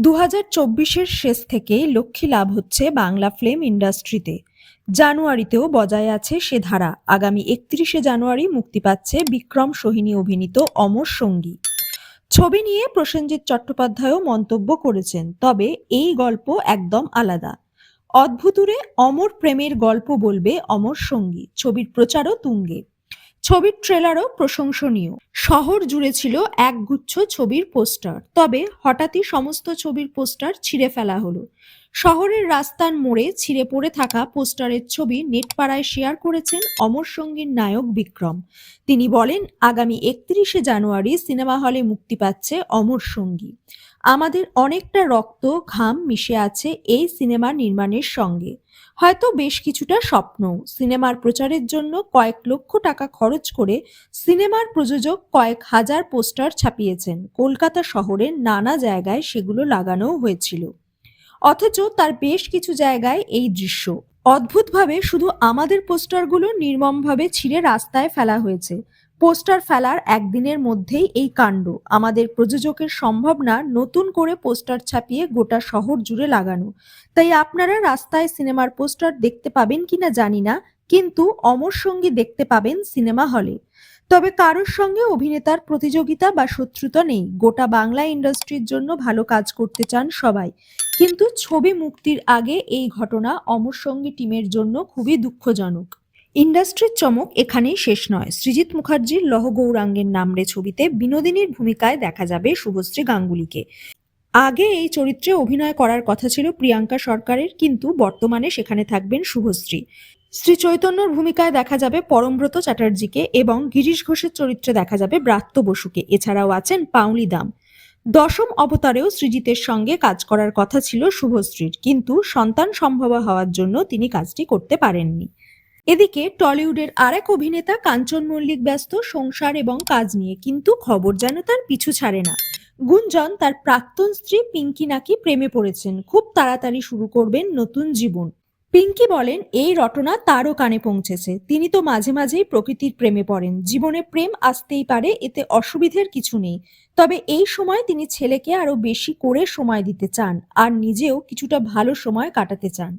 দু হাজার শেষ থেকেই লক্ষ্মী লাভ হচ্ছে বাংলা ফিল্ম ইন্ডাস্ট্রিতে। জানুয়ারিতেও বজায় আছে সে ধারা। আগামী একত্রিশে জানুয়ারি মুক্তি পাচ্ছে বিক্রম সোহিনী অভিনীত অমর সঙ্গী। ছবি নিয়ে প্রসেনজিৎ চট্টোপাধ্যায়ও মন্তব্য করেছেন, তবে এই গল্প একদম আলাদা। অদ্ভুতুরে অমর প্রেমের গল্প বলবে অমর সঙ্গী, ছবির প্রচারও তুঙ্গে। ছবির ট্রেলারও প্রশংসনীয়। শহর জুড়ে ছিল একগুচ্ছ ছবির পোস্টার। তবে হঠাৎই সমস্ত ছবির পোস্টার ছিঁড়ে ফেলা হলো। শহরের রাস্তার মোড়ে ছিঁড়ে পড়ে থাকা পোস্টারের ছবি নেটপাড়ায় শেয়ার করেছেন অমর সঙ্গীর নায়ক বিক্রম। তিনি বলেন, আগামী একত্রিশে জানুয়ারি সিনেমা হলে মুক্তি পাচ্ছে অমর সঙ্গী। আমাদের অনেকটা রক্ত, ঘাম মিশে আছে এই সিনেমা নির্মাণের সঙ্গে। হয়তো বেশ কিছুটা স্বপ্ন সিনেমার প্রচারের জন্য কয়েক লক্ষ টাকা খরচ করে সিনেমার প্রযোজক কয়েক হাজার পোস্টার ছাপিয়েছেন। কলকাতা শহরের নানা জায়গায় সেগুলো লাগানোও হয়েছিল। অথচ তার বেশ কিছু জায়গায় এই দৃশ্য। অদ্ভুতভাবে শুধু আমাদের পোস্টারগুলো নির্মমভাবে ছিঁড়ে রাস্তায় ফেলা হয়েছে। পোস্টার ফেলার একদিনের মধ্যেই এই কাণ্ড। আমাদের প্রযোজকের সম্ভব না নতুন করে পোস্টার ছাপিয়ে গোটা শহর জুড়ে লাগানো। তাই আপনারা রাস্তায় সিনেমার পোস্টার দেখতে পাবেন কিনা জানি না, কিন্তু অমর সঙ্গী দেখতে পাবেন সিনেমা হলে। তবে কারোর সঙ্গে অভিনেতার প্রতিযোগিতা বা শত্রুতা নেই। গোটা বাংলা ইন্ডাস্ট্রির জন্য ভালো কাজ করতে চান সবাই। কিন্তু ছবি মুক্তির আগে এই ঘটনা অমর সঙ্গী টিমের জন্য খুবই দুঃখজনক। ইন্ডাস্ট্রির চমক এখানেই শেষ নয়। সৃজিত মুখার্জির লহ গৌরাঙ্গের নামরে ছবিতে বিনোদিনীর ভূমিকায় দেখা যাবে শুভশ্রী গাঙ্গুলিকে। আগে এই চরিত্রে অভিনয় করার কথা ছিল প্রিয়াঙ্কা সরকারের, কিন্তু বর্তমানে সেখানে থাকবেন শুভশ্রী। শ্রী চৈতন্যর ভূমিকায় দেখা যাবে পরমব্রত চ্যাটার্জিকে এবং গিরিশ ঘোষের চরিত্রে দেখা যাবে ব্রাত্য বসুকে। এছাড়াও আছেন পাউলি দাম। দশম অবতারেও সৃজিতের সঙ্গে কাজ করার কথা ছিল শুভশ্রীর, কিন্তু সন্তান সম্ভবা হওয়ার জন্য তিনি কাজটি করতে পারেননি। এদিকে টলিউডের আরেক অভিনেতা কাঞ্চন মল্লিক ব্যস্ত সংসার এবং কাজ নিয়ে, কিন্তু খবর যেন তার পিছু ছাড়ে না। গুঞ্জন, তার প্রাক্তন স্ত্রী পিঙ্কি নাকি প্রেমে পড়েছেন। খুব তাড়াতাড়ি শুরু করবেন নতুন জীবন। পিঙ্কি বলেন, এই রটনা তারও কানে পৌঁছেছে। তিনি তো মাঝে মাঝেই প্রকৃতির প্রেমে পড়েন। জীবনে প্রেম আসতেই পারে, এতে অসুবিধের কিছু নেই। তবে এই সময় তিনি ছেলেকে আরও বেশি করে সময় দিতে চান, আর নিজেও কিছুটা ভালো সময় কাটাতে চান।